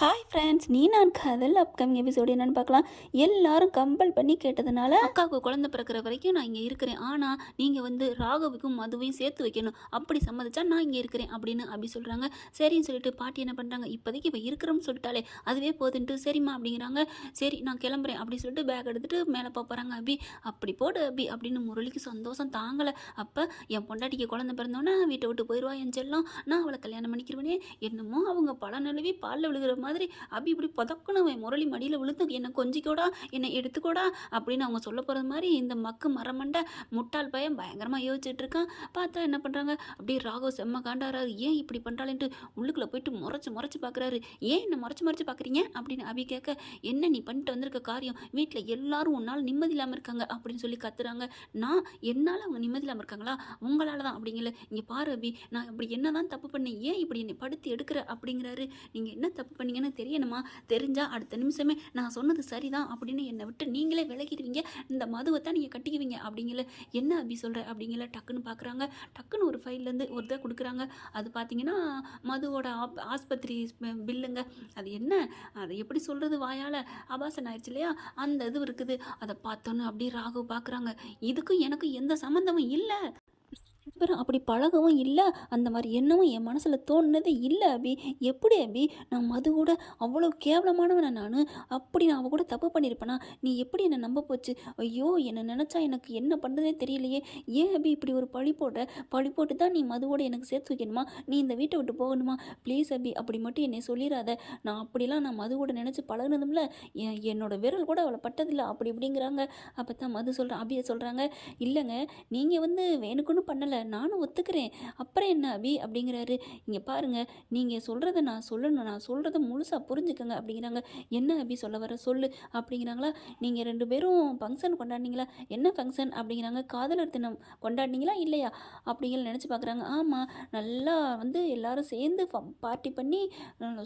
Hi friends நீ நான் காதல் அப்கமிங் எபிசோடு என்னன்னு பார்க்கலாம். எல்லாரும் கம்பல் பண்ணி கேட்டதுனால அக்காவுக்கு குழந்தை பிறக்கிற வரைக்கும் நான் இங்கே இருக்கிறேன். ஆனால் நீங்கள் வந்து ராகவுக்கும் மதுவையும் சேர்த்து வைக்கணும். அப்படி சம்மதிச்சா நான் இங்கே இருக்கிறேன் அப்படின்னு அப்படி சொல்கிறாங்க சரின்னு சொல்லிட்டு பாட்டி என்ன பண்ணுறாங்க இப்போதைக்கு இப்போ இருக்கிறோம்னு சொல்லிட்டாலே அதுவே போதுன்ட்டு சரிம்மா அப்படிங்கிறாங்க. சரி நான் கிளம்புறேன் அப்படி சொல்லிட்டு பேக் எடுத்துகிட்டு மேலே போகிறாங்க அபி. அப்படி போடு அபி அப்படின்னு முரளிக்கு சந்தோஷம் தாங்கலை. அப்போ என் பொண்டாட்டிக்கு குழந்தை பிறந்தோன்னா வீட்டை விட்டு போயிடுவா என் செல்லம். நான் அவளை கல்யாணம் பண்ணிக்கிறவனே என்னமோ அவங்க பல நழுவி பாலில் விழுகிற மாதிரி அப்படி இப்படி புதக்குன்னு முரளி மடியில் விழுந்து என்னை கொஞ்சிக்கோடா என்னை எடுத்துக்கோடா அப்படின்னு அவங்க சொல்ல போகிறது மாதிரி இந்த மக்கு மரமண்டை முட்டாள் பையன் பயங்கரமாக யோசிச்சுட்டு இருக்கான். பார்த்தா என்ன பண்ணுறாங்க அப்படியே ராகவ் செம்ம காண்டாராரு ஏன் இப்படி பண்ணுறாளேன்ட்டு உள்ளுக்குள்ளே போயிட்டு முறைச்சி முறைச்சி பார்க்குறாரு ஏன் என்னை முறைச்சி முறைச்சி பார்க்குறீங்க அப்படின்னு அபி கேட்க என்ன நீ பண்ணிட்டு வந்திருக்க காரியம்? வீட்டில் எல்லாரும் உன்னால் நிம்மதி இல்லாமல் இருக்காங்க அப்படின்னு சொல்லி கத்துறாங்க. நான் என்னால் அவங்க நிம்மதி இல்லாமல் இருக்காங்களா? உங்களால் தான் அப்படிங்கல. இங்கே பாரு அபி நான் அப்படி என்ன தான் தப்பு பண்ணேன் ஏன் இப்படி என்னை படுத்து எடுக்கிற? அப்படிங்கிறாரு. நீங்கள் என்ன தப்பு பண்ணீங்கன்னு தெரியணுமா? தெரிஞ்சால் அடுத்த நிமிஷமே நான் சொன்னது சரிதான் அப்படின்னு என்னை விட்டு நீங்களே விலகிடுவீங்க. இந்த மதுவை தான் நீங்கள் கட்டிக்குவீங்க அப்படிங்கல. என்ன அப்படி சொல்கிற அப்படிங்கல. டக்குன்னு பார்க்குறாங்க டக்குன்னு ஒரு ஃபைல்லேருந்து ஒரு இதை கொடுக்குறாங்க. அது பார்த்தீங்கன்னா மதுவோட ஆப் ஆஸ்பத்திரி பில்லுங்க. அது என்ன? அதை எப்படி சொல்கிறது வாயால்? ஆபாசன் ஆயிடுச்சு இல்லையா? அந்த இது இருக்குது. அதை பார்த்தோன்னு அப்படியே ராகு பார்க்குறாங்க இதுக்கும் எனக்கும் எந்த சம்மந்தமும் இல்லை. அப்புறம் அப்படி பழகவும் இல்லை. அந்த மாதிரி எண்ணமும் என் மனசில் தோணுனதே இல்லை அபி. எப்படி அபி? நான் மது கூட அவ்வளோ கேவலமானவன நான்? அப்படி நான் அவ கூட தப்பு பண்ணியிருப்பேனா நீ எப்படி என்னை நம்ப போச்சு? ஐயோ என்னை நினச்சா எனக்கு என்ன பண்ணுறதே தெரியலையே. ஏன் அபி இப்படி ஒரு பழி போடுற? பழி போட்டு தான் நீ மதுவோட எனக்கு சேர்த்து வைக்கணுமா? நீ இந்த வீட்டை விட்டு போகணுமா? ப்ளீஸ் அபி அப்படி மட்டும் என்னை சொல்லிடாத நான் அப்படிலாம் நான் மதுவோட நினச்சி பழகுனதும்ல என் என்னோட விரல் கூட அவளை பட்டதில்லை. அப்படி இப்படிங்கிறாங்க. அப்போ தான் மது சொல்கிறேன் அபியை சொல்கிறாங்க இல்லைங்க நீங்கள் வந்து வேணுக்குன்னு பண்ணலை. நானும் ஒத்துக்கிறேன். அப்புறம் என்ன அபி? அப்படிங்கிறாரு. இங்கே பாருங்கள் நீங்கள் சொல்கிறத நான் சொல்லணும். நான் சொல்கிறத முழுசாக புரிஞ்சுக்கோங்க அப்படிங்கிறாங்க. என்ன அபி சொல்ல வர? சொல்லு. அப்படிங்கிறாங்களா? நீங்கள் ரெண்டு பேரும் ஃபங்க்ஷன் கொண்டாடினீங்களா? என்ன ஃபங்க்ஷன் அப்படிங்கிறாங்க. காதலர் தினம். கொண்டாடினீங்களா? இல்லையா? அப்படிங்கிற நினச்சி பார்க்குறாங்க. ஆமாம் நல்லா வந்து எல்லாரும் சேர்ந்து பார்ட்டி பண்ணி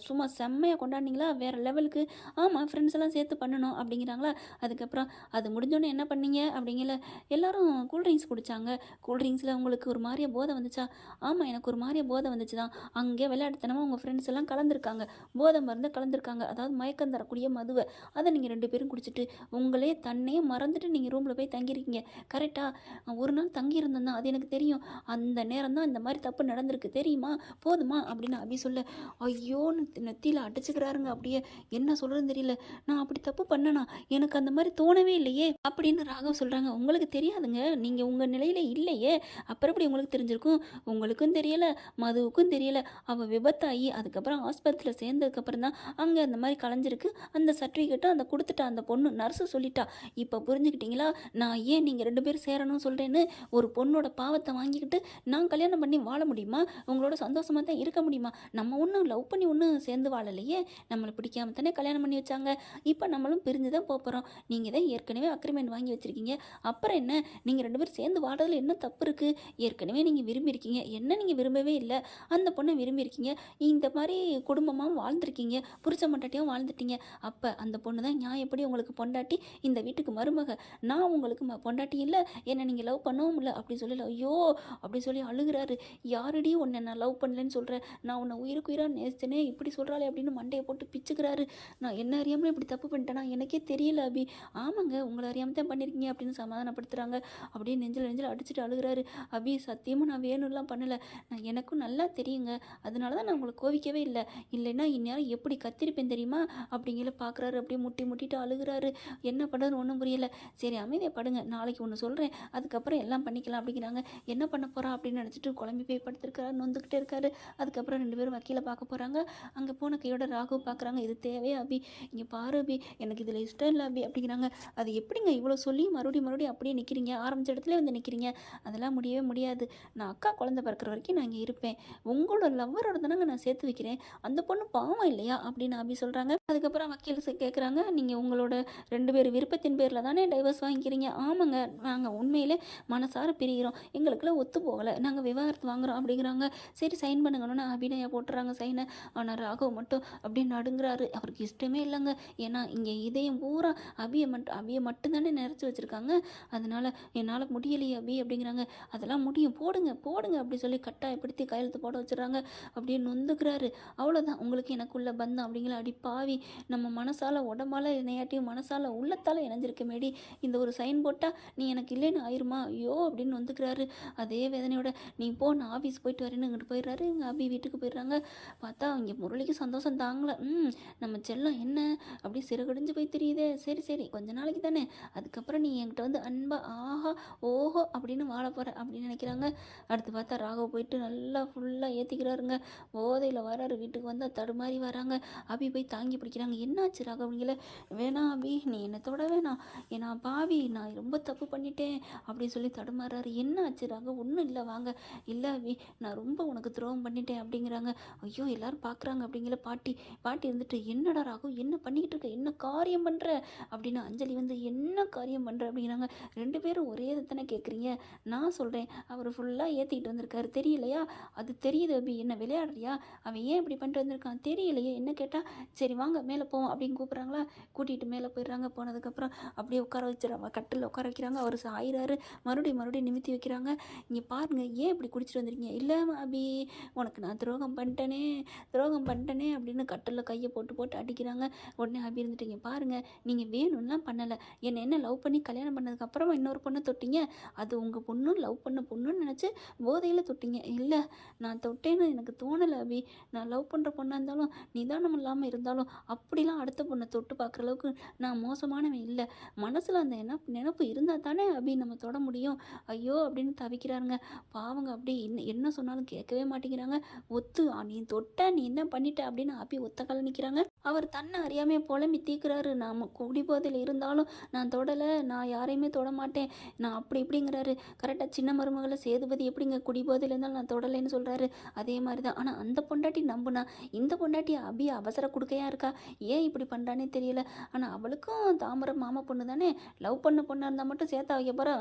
சும்மா செம்மையாக கொண்டாடினீங்களா? வேறு லெவலுக்கு ஆமாம் ஃப்ரெண்ட்ஸ் எல்லாம் சேர்த்து பண்ணணும் அப்படிங்கிறாங்களா? அதுக்கப்புறம் அது முடிஞ்சோடனே என்ன பண்ணீங்க? அப்படிங்கிற எல்லாரும் கூல்ட்ரிங்க்ஸ் குடித்தாங்க கூல்ட்ரிங்க்ஸில் உங்களுக்கு ஒரு மாதிரியா போதை வந்துச்சா? ஆமாம் எனக்கு ஒரு மாதிரிய போதை வந்துச்சு தான் அங்கே விளையாட்டுத்தனமாக உங்கள் ஃப்ரெண்ட்ஸ் எல்லாம் கலந்துருக்காங்க. போதை மருந்து கலந்துருக்காங்க. அதாவது மயக்கம் தரக்கூடிய மதுவை. அதை நீங்கள் ரெண்டு பேரும் குடிச்சிட்டு உங்களே தன்னையே மறந்துட்டு நீங்கள் ரூமில் போய் தங்கியிருக்கீங்க. கரெக்டாக ஒரு நாள் தங்கியிருந்தேன் தான் அது எனக்கு தெரியும். அந்த நேரம் தான் இந்த மாதிரி தப்பு நடந்திருக்கு. தெரியுமா? போதுமா? அப்படின்னு அபி சொல்ல ஐயோன்னு நெத்தியில் அடிச்சுக்கிறாருங்க அப்படியே. என்ன சொல்கிறதுன்னு தெரியல. நான் அப்படி தப்பு பண்ணனா? எனக்கு அந்த மாதிரி தோணவே இல்லையே. அப்படின்னு ராகவ் சொல்கிறாங்க உங்களுக்கு தெரியாதுங்க. நீங்கள் உங்கள் நிலையில் இல்லையே. அப்புறம் மறுபடியும் உங்களுக்கு தெரிஞ்சிருக்கும். உங்களுக்கும் தெரியலை மதுவுக்கும் தெரியலை. அவள் விபத்தாகி அதுக்கப்புறம் ஆஸ்பத்திரியில் சேர்ந்ததுக்கப்புறம் தான் அங்கே அந்த மாதிரி கலைஞ்சிருக்கு. அந்த சர்டிஃபிகேட்டும் அந்த கொடுத்துட்டா அந்த பொண்ணு நர்ஸு சொல்லிட்டா இப்போ புரிஞ்சுக்கிட்டீங்களா? நான் ஏன் நீங்கள் ரெண்டு பேரும் சேரணும்னு சொல்கிறேன்னு ஒரு பொண்ணோட பாவத்தை வாங்கிக்கிட்டு நான் கல்யாணம் பண்ணி வாழ முடியுமா? உங்களோட சந்தோஷமாக தான் இருக்க முடியுமா? நம்ம ஒன்றும் லவ் பண்ணி ஒன்றும் சேர்ந்து வாழலையே. நம்மளை பிடிக்காம தானே கல்யாணம் பண்ணி வச்சாங்க. இப்போ நம்மளும் பிரிஞ்சு தான் போகிறோம் நீங்கள் தான் ஏற்கனவே அக்ரிமெண்ட் வாங்கி வச்சுருக்கீங்க. அப்புறம் என்ன? நீங்கள் ரெண்டு பேரும் சேர்ந்து வாழறதுல என்ன தப்பு இருக்குது ஏற்கனவே நீங்கள் விரும்பியிருக்கீங்க. என்ன நீங்கள் விரும்பவே இல்லை. அந்த பொண்ணை விரும்பியிருக்கீங்க. இந்த மாதிரி குடும்பமாகவும் வாழ்ந்துருக்கீங்க. புரிச்ச மண்டாட்டியும் வாழ்ந்துட்டீங்க. அப்போ அந்த பொண்ணு தான் நான் எப்படி உங்களுக்கு பொண்டாட்டி? இந்த வீட்டுக்கு மருமக. நான் உங்களுக்கு ம பொண்டாட்டி இல்லை. என்னை நீங்கள் லவ் பண்ணவும் இல்லை. அப்படின்னு சொல்லி ஐயோ! அப்படி சொல்லி அழுகிறாரு. யாரடி உன்னை நான் லவ் பண்ணலன்னு சொல்கிறேன் நான் உன்னை உயிருக்கு உயிராக நேசித்தனே இப்படி சொல்கிறாளே அப்படின்னு மண்டையை போட்டு பிச்சுக்கிறாரு. நான் என்ன அறியாமல் இப்படி தப்பு பண்ணிட்டேனா? எனக்கே தெரியல அபி. ஆமாங்க. உங்களை அறியாமல் தான் பண்ணியிருக்கீங்க அப்படின்னு சமாதானப்படுத்துகிறாங்க அப்படியே நெஞ்சில் நெஞ்சில் அடிச்சுட்டு அழுகிறாரு. அபி சத்தியமாக நான் வேணும்லாம் பண்ணலை. நான் எனக்கும் நல்லா தெரியுங்க. அதனால தான் நான் உங்களை கோவிக்கவே இல்லை. இல்லைன்னா இந்நேரம் எப்படி கத்திருப்பேன் தெரியுமா? அப்படிங்கிற பார்க்குறாரு அப்படியே முட்டி முட்டிட்டு அழுகிறாரு. என்ன பண்ணுறதுன்னு ஒன்றும் புரியலை. சரி அமைதியை படுங்க. நாளைக்கு ஒன்று சொல்கிறேன் அதுக்கப்புறம் எல்லாம் பண்ணிக்கலாம் அப்படிங்கிறாங்க. என்ன பண்ண போகிறா அப்படின்னு நினச்சிட்டு குழம்பி போய் படுத்திருக்காரு நொந்துக்கிட்டே இருக்காரு. அதுக்கப்புறம் ரெண்டு பேரும் வக்கீலை பார்க்க போகிறாங்க அங்கே போன கையோட ராகு பார்க்குறாங்க இது தேவையா அபி? இங்கே பாரு அபி. எனக்கு இதில் இஷ்டம் இல்லை அபி அப்படிங்கிறாங்க. அது எப்படிங்க இவ்வளோ சொல்லி மறுபடியும் மறுபடியும் அப்படியே நிற்கிறீங்க ஆரம்பிச்ச இடத்துல வந்து நிற்கிறீங்க அதெல்லாம் முடியவே முடியாது. நான் அக்கா குழந்தை பிறக்கிற வரைக்கும் நான் இங்கே இருப்பேன். உங்களோட லவ்வரோட தானங்க நான் சேர்த்து வைக்கிறேன். அந்த பொண்ணு பாவம் இல்லையா? அப்படின்னு அபி சொல்கிறாங்க அதுக்கப்புறம் வக்கீல் கேட்குறாங்க நீங்கள் உங்களோட ரெண்டு பேர் விருப்பத்தின் பேரில் தானே டைவர்ஸ் வாங்கிக்கிறீங்க? ஆமாங்க நாங்கள் உண்மையிலே மனசார பிரிகிறோம் எங்களுக்குலாம் ஒத்து போகலை. நாங்கள் விவாகரத்து வாங்குறோம். அப்படிங்கிறாங்க. சரி சைன் பண்ணுங்கன்னு அபிநயா போட்டுறாங்க சைனை ஆனால் ராகவ் மட்டும் அப்படியே நடுங்குறாரு. அவருக்கு இஷ்டமே இல்லைங்க. ஏன்னா இங்கே இதயம் பூரா அபியை மட்டும் அபியை மட்டும்தானே நிறச்சி வச்சுருக்காங்க. அதனால் என்னால் முடியலையே அபி. அப்படிங்கிறாங்க. அதெல்லாம் என்னால் முடியும். போடுங்க போடுங்க அப்படி சொல்லி கட்டாயப்படுத்தி கையெழுத்து போட வச்சுறாங்க அப்படியே நொந்துக்கிறாரு. அவ்வளோதான் உங்களுக்கு எனக்குள்ள பந்தம் அப்படிங்கிற அடி பாவி. நம்ம மனசால் உடம்பால இணையாட்டியும் மனசால் உள்ளத்தால் இணைஞ்சிருக்க மேடி. இந்த ஒரு சைன் போட்டால் நீ எனக்கு இல்லைன்னு ஆயிருமா? ஐயோ அப்படின்னு வந்துக்கிறாரு அதே வேதனையோட நீ போ நான் ஆஃபீஸ் போயிட்டு வரேன்னு இங்கிட்டு போயிடுறாரு. எங்கள் அபி வீட்டுக்கு போயிடுறாங்க. பார்த்தா இங்கே முரளிக்கு சந்தோஷம் தாங்கலை. ம் நம்ம செல்லம் என்ன? அப்படி சிறகடிஞ்சு போய் தெரியுதே. சரி சரி. கொஞ்ச நாளைக்கு தானே. அதுக்கப்புறம் நீ என்கிட்ட வந்து அன்பா ஆஹா ஓஹோ அப்படின்னு வாழ போகிற அப்படின்னு நினைக்கிறாங்க. அடுத்து பார்த்தா ராகவ் போயிட்டு நல்லா ஃபுல்லாக ஏற்றிக்கிறாருங்க போதையில் வராரு வீட்டுக்கு வந்தால் தடுமாறி வராங்க. அபி போய் தாங்கி பிடிக்கிறாங்க. என்னாச்சு ராகவங்கள வேணாம் அபி நீ என்னத்தோட வேணாம். ஏன்னா பாவி நான் ரொம்ப தப்பு பண்ணிட்டேன். அப்படின்னு சொல்லி தடுமாறாரு. என்னாச்சு ராகவ்? ஒன்றும் இல்லை வாங்க. இல்லை அபி நான் ரொம்ப உனக்கு துரோகம் பண்ணிட்டேன். அப்படிங்கிறாங்க. ஐயோ எல்லாரும் பார்க்குறாங்க அப்படிங்கிற பாட்டி பாட்டி இருந்துட்டு என்னடா ராகு என்ன பண்ணிக்கிட்டு இருக்க? என்ன காரியம் பண்ணுற அப்படின்னு அஞ்சலி வந்து என்ன காரியம் பண்ணுற அப்படிங்கிறாங்க. ரெண்டு பேரும் ஒரே இதை தானே கேட்குறீங்க நான் சொல்கிறேன் அவர் ஃபுல்லாக ஏற்றிக்கிட்டு வந்திருக்காரு. தெரியலையா? அது தெரியுது அபி என்ன விளையாடுறியா? அவன் ஏன் இப்படி பண்ணிட்டு வந்திருக்கான்? தெரியலையே. என்ன கேட்டால் சரி வாங்க மேலே போவோம் அப்படின்னு கூப்பிட்றாங்களா? கூட்டிகிட்டு மேலே போயிடுறாங்க. போனதுக்கப்புறம் அப்படியே உட்கார வச்சிடறாங்க கட்டில் உட்கார வைக்கிறாங்க. அவர் சாயிறாரு. மறுபடியும் மறுபடியும் நிமித்தி வைக்கிறாங்க. இங்கே பாருங்க ஏன் இப்படி குடிச்சிட்டு வந்திருக்கீங்க? இல்லை அபி உனக்கு நான் துரோகம் பண்ணிட்டேனே துரோகம் பண்ணிட்டேனே அப்படின்னு கட்டில் கையை போட்டு போட்டு அடிக்கிறாங்க. உடனே அபி இருந்துட்டீங்க. பாருங்கள் நீங்கள் வேணும்லாம் பண்ணலை. என்னை என்ன லவ் பண்ணி கல்யாணம் பண்ணதுக்கப்புறமா இன்னொரு பொண்ணை தொட்டிங்க? அது உங்கள் பொண்ணும் லவ் பண்ண பொண்ணுன்னு நினச்சி போதையில் தொட்டிங்க. இல்லை நான் தொட்டேன்னு எனக்கு தோணலை அபி. நான் லவ் பண்ணுற பொண்ணாக இருந்தாலும் நிதானம் இல்லாமல் இருந்தாலும் அப்படிலாம் அடுத்த பொண்ணை தொட்டு பார்க்குற அளவுக்கு நான் மோசமானவன் இல்லை. மனசில் அந்த என்ன நினப்பு இருந்தால் தானே அபி நம்ம தொட முடியும். ஐயோ அப்படின்னு தவிக்கிறாருங்க. பாவங்க அப்படி என்ன என்ன சொன்னாலும் கேட்கவே மாட்டேங்கிறாங்க. ஒத்து நீ தொட்ட நீ என்ன பண்ணிட்ட? அப்படின்னு அபி ஒத்த கால நிற்கிறாங்க அவர் தன்னை அறியாமே புலம்பி தீக்குறாரு. நாம் குடிபோதையில் இருந்தாலும் நான் தொடலை நான் யாரையுமே தொட மாட்டேன். நான் அப்படி இப்படிங்கிறாரு. கரெக்டாக சின்ன மருமக மகளை சேதுபதி எப்படிங்க குடிபோதையில் இருந்தாலும் நான் தொடலைன்னு சொல்கிறாரு அதே மாதிரி தான் ஆனால் அந்த பொண்டாட்டி நம்புனா இந்த பொண்டாட்டி அபி அவசர கொடுக்கையா இருக்கா? ஏன் இப்படி பண்ணுறானே தெரியல. ஆனால் அவளுக்கும் தாமரை மாமா பொண்ணு தானே. லவ் பண்ண பொண்ணாக இருந்தால் மட்டும் சேர்த்தா வைக்க போகிறா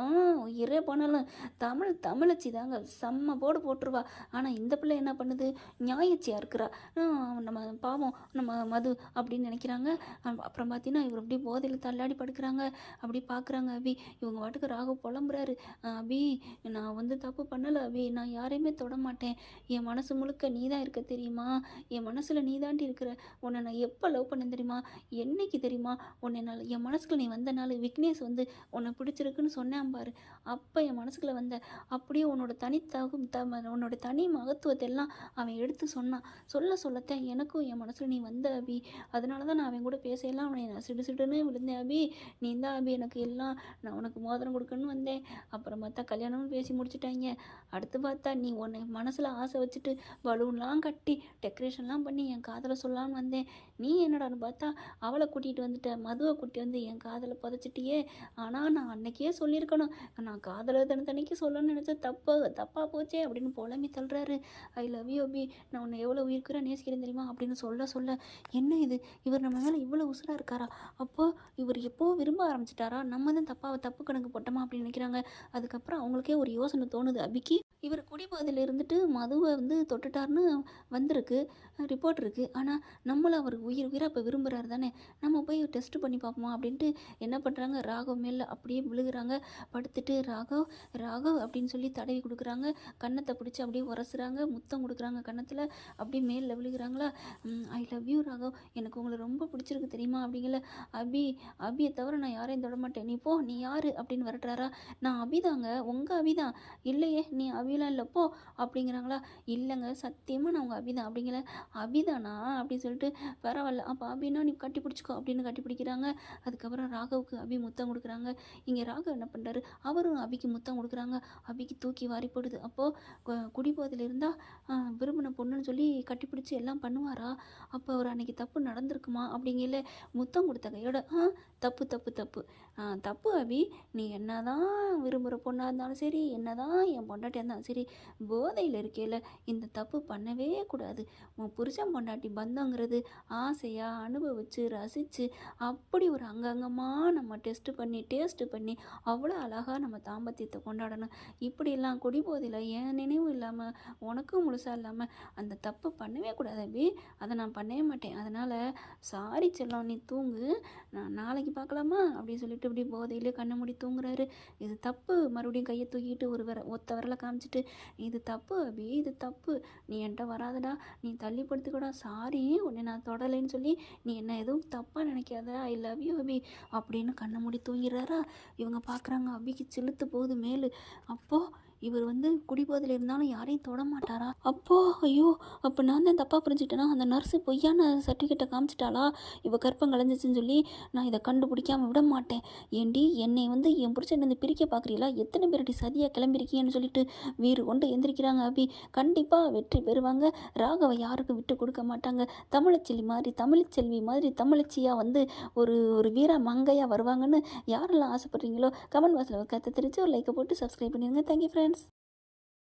இரே போனாலும். தமிழ் தமிழச்சி தாங்க. செம்ம போடு போட்டுருவா. ஆனால் இந்த பிள்ளை என்ன பண்ணுது? நியாயச்சியாக இருக்கிறா. நம்ம பாவம் நம்ம மது அப்படின்னு நினைக்கிறாங்க. அப்புறம் பார்த்தீங்கன்னா இவர் அப்படியே போதையில் தள்ளாடி படுக்கிறாங்க. அப்படி பார்க்குறாங்க அபி. இவங்க வாட்டுக்கு ராகு புலம்புறாரு. அபி நான் நான் வந்து தப்பு பண்ணலை. அபி நான் யாரையுமே தொட மாட்டேன். என் மனசு முழுக்க நீ தான் இருக்க தெரியுமா? என் மனசில் நீ தாண்டி இருக்கிற. உன்னை நான் எப்போ லவ் பண்ணேன் தெரியுமா? என்னைக்கு தெரியுமா? உன்னை நான் என் மனசுக்குள்ள நீ வந்த நாள் விக்னேஷ் வந்து உன்னை பிடிச்சிருக்குன்னு சொன்னேன் பாரு. அப்போ என் மனசுக்குள்ள வந்த அப்படியே உன்னோட தனித்தகும் த உன்னோட தனி மகத்துவத்தை எல்லாம் அவன் எடுத்து சொன்னான். சொல்ல சொல்லத்தான் எனக்கும் என் மனசில் நீ வந்த அபி. அதனால தான் நான் அவன் கூட பேசலாம் அவனை நான் சிடு சிடுன்னு விழுந்தேன் அபி. நீ தான் அபி எனக்கு எல்லாம் நான் உனக்கு மோதிரம் கொடுக்கணும்னு வந்தேன். அப்புறம் பார்த்தா கல்யாணமும் பேசி முடிச்சிட்டாங்க அடுத்து பார்த்தா நீ உன்னை மனசில் ஆசை வச்சுட்டு பலூன்லாம் கட்டி டெக்கரேஷன்லாம் பண்ணி என் காதலை சொல்லலாம்னு வந்தேன். நீ என்னடான்னு பார்த்தா அவளை கூட்டிகிட்டு வந்துட்ட மதுவை கூட்டி வந்து என் காதலை புதைச்சிட்டியே. ஆனால் நான் அன்னைக்கே சொல்லியிருக்கணும். நான் காதலை தனித்தனிக்கு சொல்லணும்னு நினச்சா தப்பு தப்பாக போச்சே அப்படின்னு புலம்பி தள்ளுறாரு ஐ லவ் யூ அபி. நான் உன்னை எவ்வளோ உயிர்க்கிறேன் நேசிக்கிறேன் தெரியுமா? அப்படின்னு சொல்ல சொல்ல என்ன இது? இவர் நம்ம மேலே இவ்வளோ உசுராக இருக்காரா? அப்போ இவர் எப்போ விரும்ப ஆரம்பிச்சிட்டாரா? நம்ம தான் தப்பாக தப்பு கணக்கு போட்டோமா? அப்படின்னு நினைக்கிறாங்க. அதுக்கப்புறம் அவங்களுக்கே ஒரு யோசனை தோணுது. அபிக்கு இவர் குடிபோதையில் இருந்துட்டு மதுவை வந்து தொட்டுட்டாருன்னு வந்திருக்கு ரிப்போர்ட் இருக்குது ஆனால் நம்மளை அவர் உயிர் உயிராக இப்போ விரும்புகிறாரு தானே? நம்ம போய் டெஸ்ட் பண்ணி பார்ப்போமா அப்படின்ட்டு என்ன பண்ணுறாங்க ராகவ் மேலே அப்படியே விழுகுறாங்க. படுத்துட்டு ராகவ் ராகவ் அப்படின்னு சொல்லி தடவி கொடுக்குறாங்க. கன்னத்தை பிடிச்சி அப்படியே உரசுறாங்க. முத்தம் கொடுக்குறாங்க கன்னத்தில். அப்படியே மேலில் விழுகிறாங்களா? I love you Raghav. எனக்கு உங்களை ரொம்ப பிடிச்சிருக்கு தெரியுமா? அப்படிங்கல. அபி அபியை தவிர நான் யாரையும் தொடமாட்டேன் நீ போ. நீ யார்? அப்படின்னு விரட்டுறாரா. நான் அபிதாங்க உங்கள் அபிதான் இல்லையே நீ அபிலாம் இல்லை போ அப்படிங்கிறாங்களா? இல்லைங்க சத்தியமாக நான் உங்கள் அபிதான் அப்படிங்கிற அபிதானா? அப்படின்னு சொல்லிட்டு பரவாயில்ல அப்போ அபினா நீ கட்டி பிடிச்சிக்கோ அப்படின்னு கட்டி பிடிக்கிறாங்க. அதுக்கப்புறம் ராகவுக்கு அபி முத்தம் கொடுக்குறாங்க. இங்கே ராகவ் என்ன பண்ணுறாரு அவரும் அபிக்கு முத்தம் கொடுக்குறாங்க. அபிக்கு தூக்கி வாரி போடுது. அப்போது குடிபோதையில் இருந்தால் விரும்பின பொண்ணுன்னு சொல்லி கட்டிப்பிடிச்சி எல்லாம் பண்ணுவாரா? அப்போ அவர் அன்னைக்கு தப்பு நடந்திருக்குமா? அப்படிங்கல முத்தம் கொடுத்த கையோட ஆ தப்பு தப்பு தப்பு. தப்பு அபி. நீ என்ன தான் விரும்புகிற பொண்ணாக இருந்தாலும் சரி என்னதான் என் பொண்டாட்டியாக இருந்தாலும் சரி போதையில் இருக்கையில் இந்த தப்பு பண்ணவே கூடாது. உன் புருஷன் பொண்டாட்டி பந்தங்கிறது ஆசையாக அனுபவித்து ரசித்து அப்படி ஒரு அங்கங்கமாக நம்ம டெஸ்ட்டு பண்ணி டேஸ்ட்டு பண்ணி அவ்வளோ அழகாக நம்ம தாம்பத்தியத்தை கொண்டாடணும். இப்படியெல்லாம் குடிபோதையில் என் நினைவும் இல்லாமல் உனக்கும் முழுசாக இல்லாமல் அந்த தப்பு பண்ணவே கூடாது அபி. அதை நான் பண்ணவே மாட்டேன். அதனால் சாரி செல்லம் நீ தூங்கு. நான் நாளைக்கு பார்க்கலாமா? அப்படின்னு சொல்லிட்டு இப்படி போதையிலே கண்ணை மூடி தூங்குறாரு. இது தப்பு. மறுபடியும் கையை தூக்கிட்டு ஒரு விர ஒத்த விரலை காமிச்சிட்டு இது தப்பு அபி இது தப்பு. நீ என்கிட்ட வராதடா. நீ தள்ளிப்படுத்திக்கூடா சாரி உன்னை நான் தொடலைன்னு சொல்லி நீ என்ன எதுவும் தப்பாக நினைக்காதா ஐ லவ் யூ அபி. அப்படின்னு கண்ணை மூடி தூங்கிடுறாரா இவங்க பார்க்குறாங்க அபிக்கு செலுத்து போகுது மேலு. அப்போது இவர் வந்து குடிபோதையில் இருந்தாலும் யாரையும் தொட மாட்டாரா? அப்போ ஐயோ அப்போ நான் தான் தப்பாக புரிஞ்சுட்டேன்னா அந்த நர்ஸு பொய்யான சர்டிஃபிகேட்டை காமிச்சிட்டாளா? இவ கற்பம் கலைஞ்சிச்சுன்னு சொல்லி நான் இதை கண்டுபிடிக்காம விட மாட்டேன். ஏண்டி என்னை வந்து என் பிடிச்ச வந்து பிரிக்க பார்க்குறீங்களா? எத்தனை பேருடைய சதியாக கிளம்பிருக்கீங்கன்னு சொல்லிட்டு வீறு கொண்டு எந்திரிக்கிறாங்க அபி. கண்டிப்பாக வெற்றி பெறுவாங்க. ராகவை யாருக்கும் விட்டு கொடுக்க மாட்டாங்க. தமிழச்செல்வி மாதிரி தமிழ்ச்செல்வி மாதிரி தமிழச்சியாக வந்து ஒரு ஒரு வீர மங்கையாக வருவாங்கன்னு யாரெல்லாம் ஆசைப்படுறீங்களோ கமெண்ட் பாக்ஸில் கற்று தெரிஞ்சு ஒரு லைக்கை போட்டு சப்ஸ்கிரைப் பண்ணிடுங்க. Thank you friends